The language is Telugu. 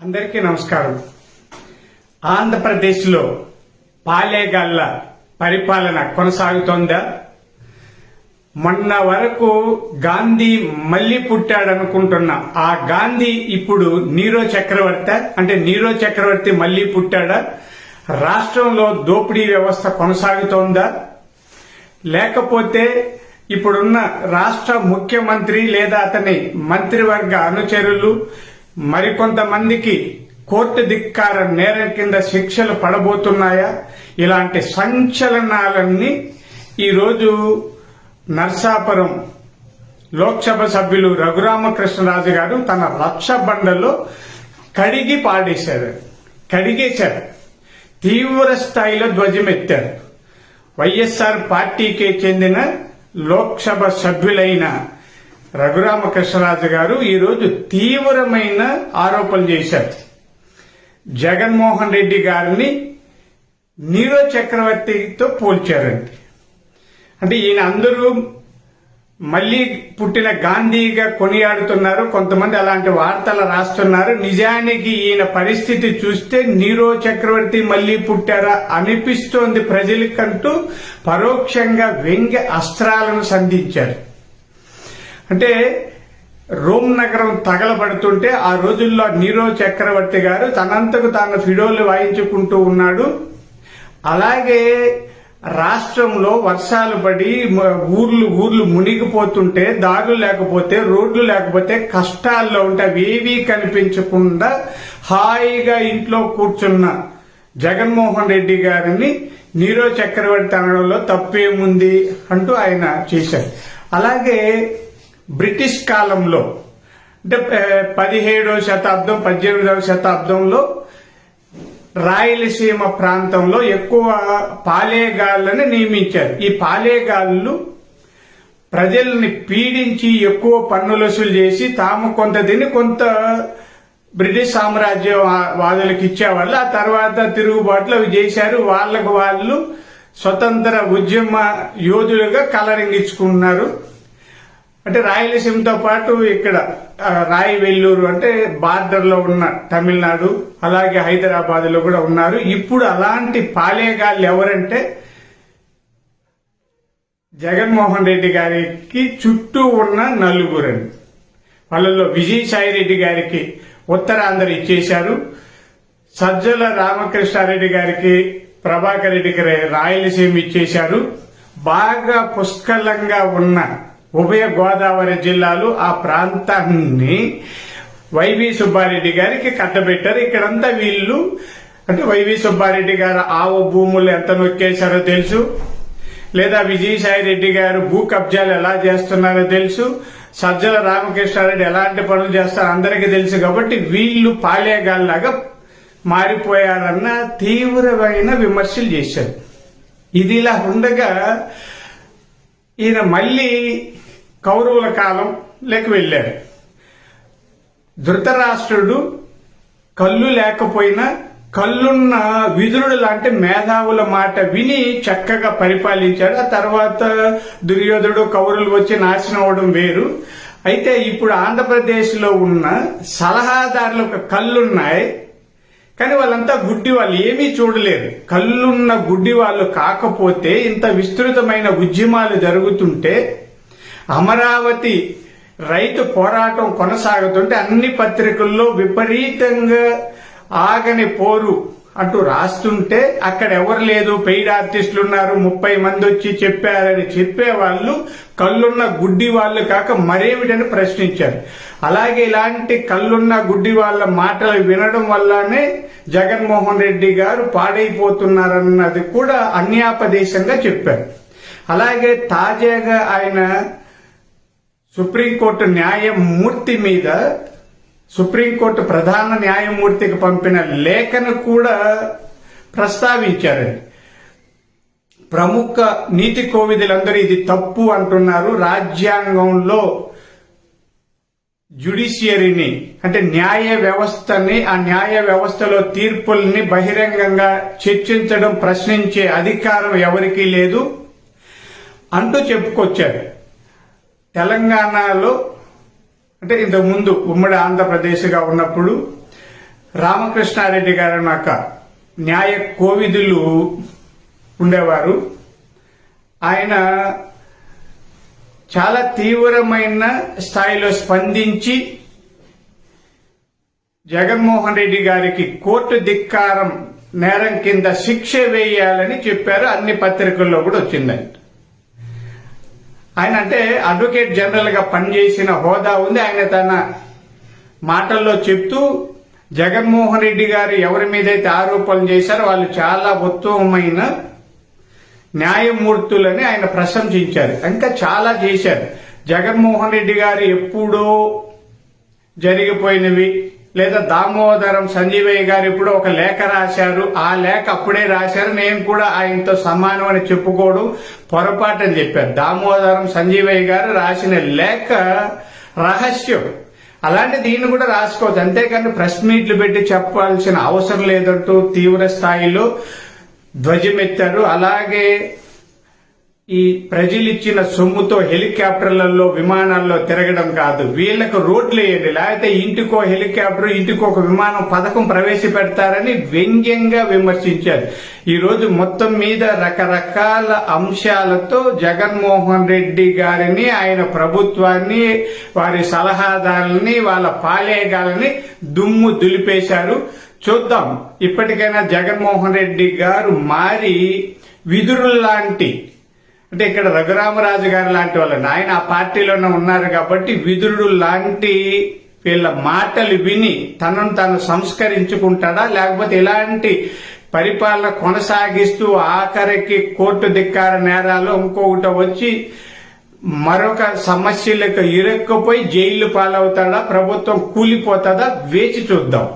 అందరికీ నమస్కారం. ఆంధ్రప్రదేశ్లో పాలేగాళ్ళ పరిపాలన కొనసాగుతోందా? మొన్న వరకు గాంధీ మళ్ళీ పుట్టాడనుకుంటున్న ఆ గాంధీ ఇప్పుడు నీరో చక్రవర్తి అంటే నీరో చక్రవర్తి మళ్ళీ పుట్టాడా? రాష్ట్రంలో దోపిడీ వ్యవస్థ కొనసాగుతోందా? లేకపోతే ఇప్పుడున్న రాష్ట్ర ముఖ్యమంత్రి లేదా అతని మంత్రివర్గ అనుచరులు మరికొంతమందికి కోర్టు ధిక్కార నేరం కింద శిక్షలు పడబోతున్నాయా? ఇలాంటి సంచలనాలన్నీ ఈరోజు నర్సాపురం లోక్సభ సభ్యులు రఘురామకృష్ణరాజు గారు తన రక్ష బండలో కడిగి పాడేశారు. కడిగేశారు. తీవ్ర స్థాయిలో ధ్వజమెత్తారు. వైఎస్ఆర్ పార్టీకి చెందిన లోక్సభ సభ్యులైన రఘురామకృష్ణరాజు గారు ఈరోజు తీవ్రమైన ఆరోపణలు చేశారు. జగన్మోహన్ రెడ్డి గారిని నీరో చక్రవర్తితో పోల్చారండి. అంటే ఈయన అందరూ మళ్ళీ పుట్టిన గాంధీగా కొనియాడుతున్నారు కొంతమంది అలాంటి వార్తలు రాస్తున్నారు. నిజానికి ఈయన పరిస్థితి చూస్తే నీరో చక్రవర్తి మళ్ళీ పుట్టారా అనిపిస్తోంది ప్రజలకంటూ. పరోక్షంగా వ్యంగ్య అస్త్రాలను సంధించారు. అంటే రోమ్ నగరం తగలబడుతుంటే ఆ రోజుల్లో నీరో చక్రవర్తి గారు తనంతకు తాను ఫిడోలు వాయించుకుంటూ ఉన్నాడు. అలాగే రాష్ట్రంలో వర్షాలు పడి ఊర్లు ఊర్లు మునిగిపోతుంటే దారులు లేకపోతే రోడ్లు లేకపోతే కష్టాల్లో ఉంటే అవి ఏవీ కనిపించకుండా హాయిగా ఇంట్లో కూర్చున్న జగన్మోహన్ రెడ్డి గారిని నీరో చక్రవర్తి అనడంలో తప్పేముంది అంటూ ఆయన చేశారు. అలాగే బ్రిటిష్ కాలంలో అంటే పదిహేడవ శతాబ్దం పద్దెనిమిదవ శతాబ్దంలో రాయలసీమ ప్రాంతంలో ఎక్కువ పాలేగాళ్ళని నియమించారు. ఈ పాలేగాళ్ళు ప్రజల్ని పీడించి ఎక్కువ పన్నులు వసూలు చేసి తాము కొంత తిని కొంత బ్రిటిష్ సామ్రాజ్య వాదులకు ఇచ్చేవాళ్ళు. ఆ తర్వాత తిరుగుబాట్లు అవి చేశారు. వాళ్ళకు వాళ్ళు స్వతంత్ర ఉద్యమ యోధులుగా కలరింగించుకున్నారు అంటే రాయలసీమతో పాటు ఇక్కడ రాయి వెల్లూరు అంటే బార్డర్లో ఉన్న తమిళనాడు అలాగే హైదరాబాద్లో కూడా ఉన్నారు. ఇప్పుడు అలాంటి పాలేగాళ్ళు ఎవరంటే జగన్మోహన్ రెడ్డి గారికి చుట్టూ ఉన్న నలుగురండి వాళ్ళలో విజయసాయి రెడ్డి గారికి ఉత్తరాంధ్ర ఇచ్చేశారు. సజ్జల రామకృష్ణారెడ్డి గారికి ప్రభాకర్ రెడ్డికి రాయలసీమ ఇచ్చేశారు. బాగా పుష్కలంగా ఉన్న ఉభయ గోదావరి జిల్లాలు ఆ ప్రాంతాన్ని వైవి సుబ్బారెడ్డి గారికి కట్టబెట్టారు. ఇక్కడంతా వీళ్ళు అంటే వైవి సుబ్బారెడ్డి గారు ఆవు భూములు ఎంత నొక్కేశారో తెలుసు. లేదా విజయసాయి రెడ్డి గారు భూ కబ్జాలు ఎలా చేస్తున్నారో తెలుసు. సజ్జల రామకృష్ణారెడ్డి ఎలాంటి పనులు చేస్తారో అందరికీ తెలుసు. కాబట్టి వీళ్ళు పాలేగాల్లాగా మారిపోయారన్న తీవ్రమైన విమర్శలు చేశారు. ఇది ఇలా ఉండగా ఈయన మళ్ళీ కౌరవుల కాలం లేక వెళ్ళారు. ధృతరాష్ట్రుడు కళ్ళు లేకపోయినా కళ్ళున్న విదురుడు లాంటి మేధావుల మాట విని చక్కగా పరిపాలించాడు. ఆ తర్వాత దుర్యోధుడు కౌరులు వచ్చి నాశనం అవడం వేరు. అయితే ఇప్పుడు ఆంధ్రప్రదేశ్లో ఉన్న సలహాదారులకు కళ్ళున్నాయి. కానీ వాళ్ళంతా గుడ్డి వాళ్ళు ఏమీ చూడలేరు కళ్ళున్న గుడ్డి వాళ్ళు కాకపోతే ఇంత విస్తృతమైన ఉద్యమాలు జరుగుతుంటే అమరావతి రైతు పోరాటం కొనసాగుతుంటే అన్ని పత్రికల్లో విపరీతంగా ఆగని పోరు అంటూ రాస్తుంటే అక్కడ ఎవరు లేదు పెయిడ్ ఆర్టిస్టులు ఉన్నారు ముప్పై మంది వచ్చి చెప్పారని చెప్పేవాళ్ళు కళ్ళున్న గుడ్డి వాళ్ళు కాక మరేమిటని ప్రశ్నించారు. అలాగే ఇలాంటి కళ్ళున్న గుడ్డి వాళ్ళ మాటలు వినడం వల్లనే జగన్మోహన్ రెడ్డి గారు పాడైపోతున్నారన్నది కూడా అన్యాపదేశంగా చెప్పారు. అలాగే తాజాగా ఆయన సుప్రీంకోర్టు న్యాయమూర్తి మీద సుప్రీంకోర్టు ప్రధాన న్యాయమూర్తికి పంపిన లేఖను కూడా ప్రస్తావించారండి. ప్రముఖ నీతి కోవిదులందరూ ఇది తప్పు అంటున్నారు. రాజ్యాంగంలో జ్యుడిషియరీని అంటే న్యాయ వ్యవస్థని ఆ న్యాయ వ్యవస్థలో తీర్పుల్ని బహిరంగంగా చర్చించడం ప్రశ్నించే అధికారం ఎవరికీ లేదు. అంటూ చెప్పుకొచ్చారు. తెలంగాణలో అంటే ఇంతకు ముందు ఉమ్మడి ఆంధ్రప్రదేశ్గా ఉన్నప్పుడు రామకృష్ణారెడ్డి గారు నాక న్యాయ కోవిదులు ఉండేవారు. ఆయన చాలా తీవ్రమైన స్థాయిలో స్పందించి జగన్మోహన్ రెడ్డి గారికి కోర్టు ధిక్కారం నేరం కింద శిక్ష వేయాలని చెప్పారు. అన్ని పత్రికల్లో కూడా వచ్చిందని ఆయన అంటే అడ్వకేట్ జనరల్గా పనిచేసిన హోదా ఉంది. ఆయన తన మాటల్లో చెప్తూ జగన్మోహన్ రెడ్డి గారు ఎవరి మీదైతే ఆరోపణలు చేశారో వాళ్ళు చాలా ఉత్తమమైన న్యాయమూర్తులని ఆయన ప్రశంసించారు. ఇంకా చాలా చేశారు. జగన్మోహన్ రెడ్డి గారు ఎప్పుడో జరిగిపోయినవి. లేదా దామోదరం సంజీవయ్య గారు ఇప్పుడు ఒక లేఖ రాశారు. ఆ లేఖ అప్పుడే రాశారు. నేను కూడా ఆయనతో సమానం అని చెప్పుకోవడం పొరపాటు అని చెప్పారు. దామోదరం సంజీవయ్య గారు రాసిన లేఖ రహస్యం. అలాంటి దీన్ని కూడా రాసుకోవచ్చు అంతేకాని ప్రెస్ మీట్లు పెట్టి చెప్పాల్సిన అవసరం లేదంటూ తీవ్ర స్థాయిలో ధ్వజమెత్తారు. అలాగే ఈ ప్రజలు ఇచ్చిన సొమ్ముతో హెలికాప్టర్లలో విమానాల్లో తిరగడం కాదు. వీళ్ళకు రోడ్లు వేయండి. లేకపోతే ఇంటికో హెలికాప్టర్ ఇంటికో ఒక విమానం పథకం ప్రవేశపెడతారని వ్యంగ్యంగా విమర్శించారు. ఈ రోజు మొత్తం మీద రకరకాల అంశాలతో జగన్మోహన్ రెడ్డి గారిని ఆయన ప్రభుత్వాన్ని వారి సలహాదారులని వాళ్ళ పాలేగాలని దుమ్ము దులిపేశారు. చూద్దాం. ఇప్పటికైనా జగన్మోహన్ రెడ్డి గారు మారి విదురుల్లాంటి అంటే ఇక్కడ రఘురామరాజు గారు లాంటి వాళ్ళని ఆయన ఆ పార్టీలోనే ఉన్నారు కాబట్టి విదురుడు లాంటి వీళ్ళ మాటలు విని తనను తాను సంస్కరించుకుంటాడా? లేకపోతే ఇలాంటి పరిపాలన కొనసాగిస్తూ ఆఖరికి కోర్టు ధిక్కార నేరాలు ఇంకొకటి వచ్చి మరొక సమస్యలకు ఇరక్కుపోయి జైలు పాలవుతాడా? ప్రభుత్వం కూలిపోతుందా వేచి చూద్దాం.